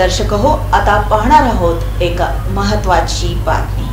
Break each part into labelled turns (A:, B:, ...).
A: दर्शक हो आता पाहणार आहोत एक महत्वाची बातमी.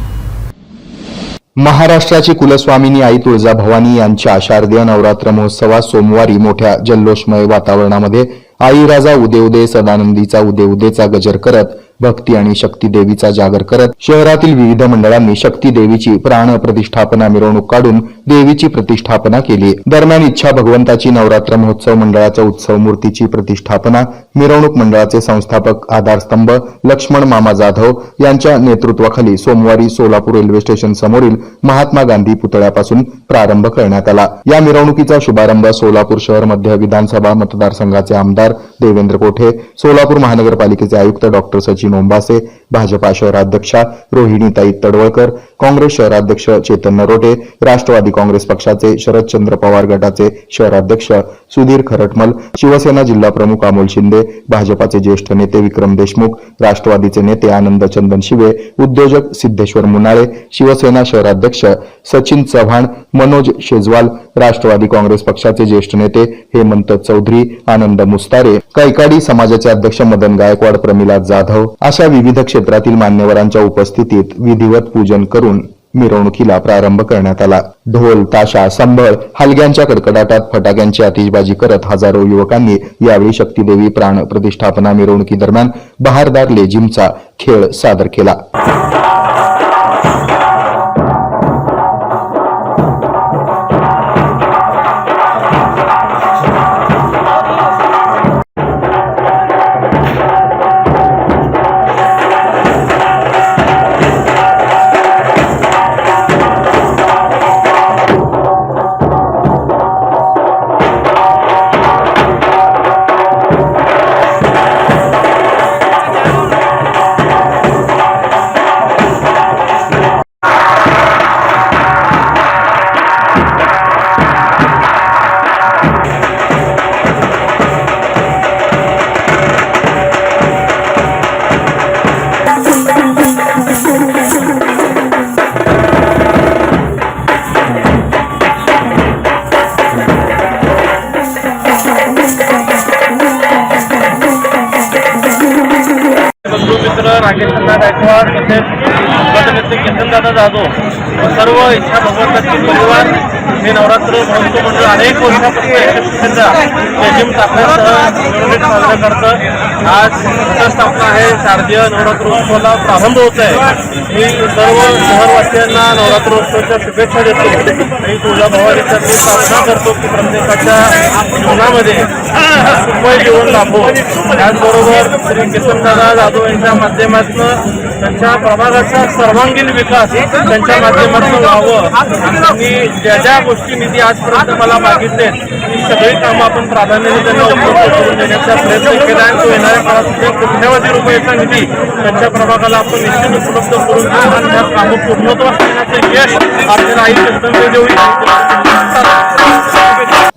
B: महाराष्ट्राची कुलस्वामिनी आई तुळजाभवानी यांच्या शारदीय नवरात्र महोत्सवात सोमवारी मोठ्या जल्लोषमय वातावरणामध्ये आई राजा उदे उदे सदानंदीचा उदे उदेचा गजर करत भक्ती आणि शक्ती देवीचा जागर करत शहरातील विविध मंडळांनी शक्ती देवीची प्राण प्रतिष्ठापना मिरवणूक काढून देवीची प्रतिष्ठापना केली. दरम्यान इच्छा भगवंताची नवरात्र महोत्सव मंडळाच्या उत्सव मूर्तीची प्रतिष्ठापना मिरवणूक मंडळाचे संस्थापक आधारस्तंभ लक्ष्मण मामा जाधव यांच्या नेतृत्वाखाली सोमवारी सोलापूर रेल्वे स्टेशन समोरील महात्मा गांधी पुतळ्यापासून प्रारंभ करण्यात आला. या मिरवणुकीचा शुभारंभ सोलापूर शहर मध्य विधानसभा मतदारसंघाचे आमदार lugar देवेंद्र कोठे सोलापूर महानगरपालिकेचे आयुक्त डॉक्टर सचिन ओंबासे भाजपा शहराध्यक्षा रोहिणीताई तडवळकर काँग्रेस शहराध्यक्ष चेतन नरोटे राष्ट्रवादी काँग्रेस पक्षाचे शरदचंद्र पवार गटाचे शहराध्यक्ष सुधीर खरटमल शिवसेना जिल्हा प्रमुख अमोल शिंदे भाजपाचे ज्येष्ठ नेते विक्रम देशमुख राष्ट्रवादीचे नेते आनंद चंदन शिवे उद्योजक सिद्धेश्वर मुनाळे शिवसेना शहराध्यक्ष सचिन चव्हाण मनोज शेजवाल राष्ट्रवादी काँग्रेस पक्षाचे ज्येष्ठ नेते हेमंत चौधरी आनंद मुस्तारे कैकाडी समाजाचे अध्यक्ष मदन गायकवाड प्रमिला जाधव अशा विविध क्षेत्रातील मान्यवरांच्या उपस्थितीत विधिवत पूजन करून मिरवणुकीला प्रारंभ करण्यात आला. ढोल ताशा संभळ हलग्यांच्या कडकडाटात फटाक्यांची आतिषबाजी करत हजारो युवकांनी यावेळी शक्तीदेवी प्राण प्रतिष्ठापना मिरवणुकीदरम्यान बहारदार लेझिमचा खेळ सादर केला.
C: खन्ना गायकवाड तसेच गटनेते किसनदादा जाधव व सर्व इच्छा भगवंताची परिवार हे नवरात्र महोत्सव मंडळ अनेक वर्षापासून यशस्वीरित्या टाकण्यासह साजरा करतं. आज घटस्थापना आहे. शारदीय नवरात्र उत्सवाला प्रारंभ होत आहे. मी सर्व शहरवासियांना नवरात्रोत्सवाच्या शुभेच्छा देतो. आणि तुळजा भवानीच्या मी प्रार्थना करतो की प्रत्येकाच्या जीवनामध्ये सुखमय जीवन लाभो. त्याचबरोबर श्री किसनदादा जाधव यांच्या माध्यमातून त्यांच्या प्रभागाचा सर्वांगीण विकास त्यांच्या माध्यमातून व्हावं. आणि ज्या ज्या गोष्टी निधी आजपर्यंत मला मागितले ती सगळी कामं आपण प्राधान्याने त्यांना उपलब्ध करून देण्याचा प्रयत्न केला आणि तो येणाऱ्या काळात सुद्धा कोट्यावधी रुपयाचा निधी त्यांच्या प्रभागाला आपण निश्चित उपलब्ध करून देऊ. आणि त्या कामं पूर्णत्वास आणण्याचे यश आपल्याला आई कर्तव्य देऊ.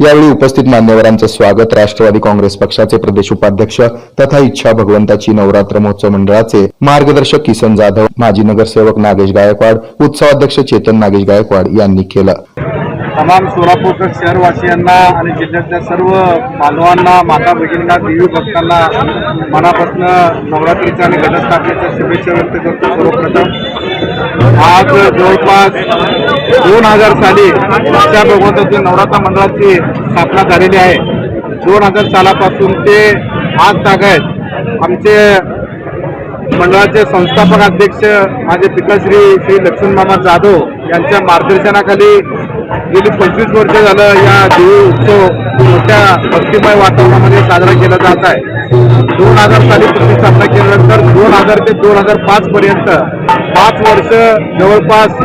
B: यावेळी उपस्थित मान्यवरांचं स्वागत राष्ट्रवादी काँग्रेस पक्षाचे प्रदेश उपाध्यक्ष तथा इच्छा भगवंताची नवरात्र महोत्सव मंडळाचे मार्गदर्शक किसन जाधव माजी नगरसेवक नागेश गायकवाड उत्सवाध्यक्ष चेतन नागेश गायकवाड यांनी केलं.
D: तमाम सोलापूरकर शहरवासियांना आणि जिल्ह्यातल्या सर्व बांधवांना माता भगिनींना देवी भक्तांना मनापासून नवरात्रीच्या आणि घटस्थापनेच्या शुभेच्छा व्यक्त करतो सर्वप्रथम. आज जवळपास दोन हजार साली इच्छा भगवंताची नवरात्र मंडळाची स्थापना झालेली आहे दोन हजार सालापासून ते आज तागायत आमचे मंडळाचे संस्थापक अध्यक्ष माझे पिताश्री श्री लक्ष्मणमामा जाधव यांच्या मार्गदर्शनाखाली गेली पंचवीस वर्ष झालं या देवी उत्सव मोठ्या भक्तिमय वातावरणामध्ये साजरा केला जात आहे. दोन हजार साली प्रतिष्ठापना केल्यानंतर दोन हजार ते दोन हजार पाच पर्यंत पाच वर्ष जवळपास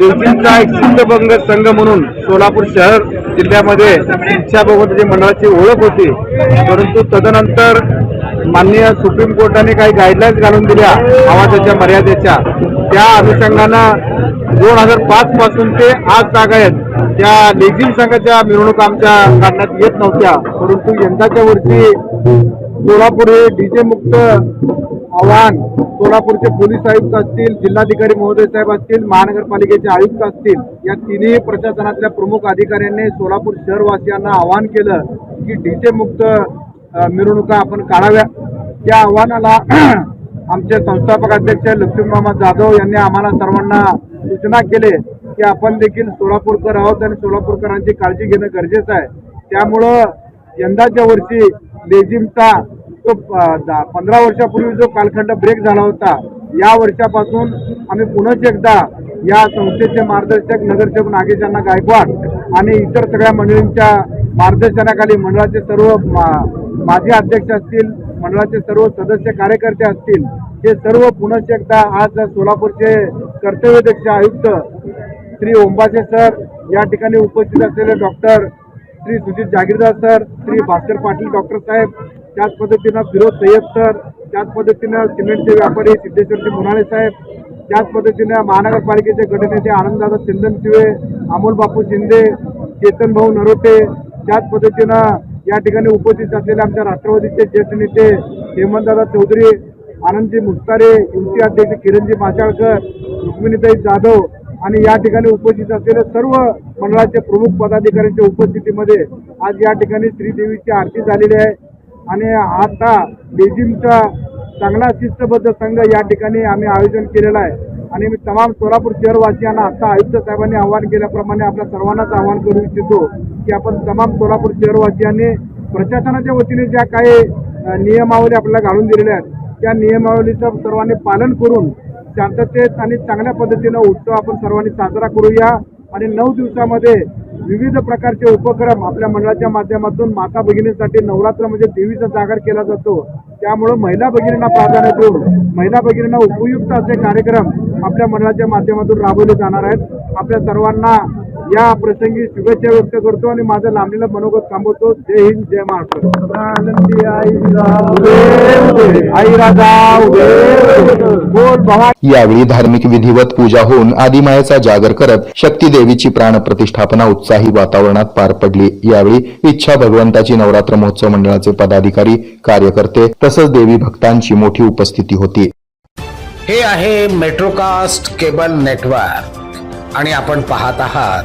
D: देवजींचा एक सिद्धभंग संघ म्हणून सोलापूर शहर जिल्ह्यामध्ये इच्छा भगवंताची मंडळाची ओळख होती. परंतु तदनंतर माननीय सुप्रीम कोर्टाने काही गाईडलाईन्स घालून दिल्या आवाजाच्या मर्यादेच्या. त्या अनुषंगानं दोन हजार पाच पासून ते आज तागायत त्या लेझिम संघाच्या मिरवणूक आमच्या काढण्यात येत नव्हत्या. परंतु यंदाच्या वर्षी सोलापूर हे डीजे मुक्त आव्हान सोलापूरचे पोलीस आयुक्त असतील जिल्हाधिकारी महोदय साहेब असतील महानगरपालिकेचे आयुक्त असतील या तिन्ही प्रशासनातल्या प्रमुख अधिकाऱ्यांनी सोलापूर शहरवासियांना आवाहन केलं की डीजे मुक्त मिरवणुका आपण काढाव्या. त्या आव्हानाला आमचे संस्थापक अध्यक्ष लक्ष्मीमामा जाधव यांनी आम्हाला सर्वांना सूचना केले की आपण देखील सोलापूरकर आहोत आणि सोलापूरकरांची काळजी घेणं गरजेचं आहे. त्यामुळं यंदाच्या वर्षी लेझिमचा तो प- दा- पंधरा वर्षापूर्वी जो कालखंड ब्रेक झाला होता या वर्षापासून आम्ही पुनश्च एकदा या संस्थेचे मार्गदर्शक नगरसेवक नागेशांना गायकवाड आणि इतर सगळ्या मंडळींच्या मार्गदर्शनाखाली मंडळाचे सर्व मा- माजी अध्यक्ष असतील मंडळाचे सर्व सदस्य कार्यकर्ते असतील हे सर्व पुनश्च एकदा आज सोलापूरचे कर्तव्यदक्ष आयुक्त श्री ओंबासे सर या ठिकाणी उपस्थित असलेले doctor Shri Sujit Jagirdar sir Shri Bhaskar Patil doctor साहेब त्याच पद्धतीनं फिरोज सय्यद सर त्याच पद्धतीनं सिमेंटचे व्यापारी सिद्धेश्वरजी मुनाळे साहेब त्याच पद्धतीनं महानगरपालिकेचे गटनेते आनंददादा चंदनशिवे अमोल बापू शिंदे चेतन भाऊ नरोटे त्याच पद्धतीनं या ठिकाणी उपस्थित असलेले आमच्या राष्ट्रवादीचे ज्येष्ठ नेते हेमंतदादा चौधरी आनंदजी मुस्तारे युवती अध्यक्ष किरणजी माशाळकर रुक्मिणीताई जाधव आणि या ठिकाणी उपस्थित असलेल्या सर्व मंडळाच्या प्रमुख पदाधिकाऱ्यांच्या उपस्थितीमध्ये आज या ठिकाणी श्रीदेवीची आरती झालेली आहे. आणि आता बेजिंगचा चांगला शिस्तबद्ध संघ या ठिकाणी आम्ही आयोजन केलेलं आहे. आणि मी तमाम सोलापूर शहरवासियांना आता आयुक्त साहेबांनी आवाहन केल्याप्रमाणे आपल्या सर्वांनाच आवाहन करू इच्छितो की आपण तमाम सोलापूर शहरवासियांनी प्रशासनाच्या वतीने ज्या काही नियमावली आपल्याला घालून दिलेल्या आहेत त्या नियमावलीचं सर्वांनी पालन करून शांततेत आणि चांगल्या पद्धतीनं उत्सव आपण सर्वांनी साजरा करूया. आणि नऊ दिवसामध्ये विविध प्रकारचे उपक्रम आपल्या मंडळाच्या माध्यमातून माता भगिनींसाठी नवरात्र म्हणजे देवीचा जागर केला जातो. त्यामुळं महिला भगिनींना प्राधान्य देऊन महिला भगिनींना उपयुक्त असे कार्यक्रम आपल्या मंडळाच्या माध्यमातून राबवले जाणार आहेत. आपल्या सर्वांना या प्रसंगी शुभेच्छा व्यक्त करतो आणि माझं लांबलेलं मनोगत थांबवतो. जय हिंद जय महाराष्ट्र. आनंदी आई आई राजा बोल भवानी
B: यावेळी धार्मिक विधिवत पूजा होऊन आदिमायेचा जागर करत शक्ती देवीची प्राणप्रतिष्ठापना उत्साही वातावरणात पार पडली. यावेळी इच्छा भगवंताची नवरात्र महोत्सव मंडळाचे पदाधिकारी कार्यकर्ते तसंच देवी भक्तांची मोठी उपस्थिती होती.
E: हे आहे मेट्रोकास्ट केबल नेटवर्क आणि आपण पाहत आहात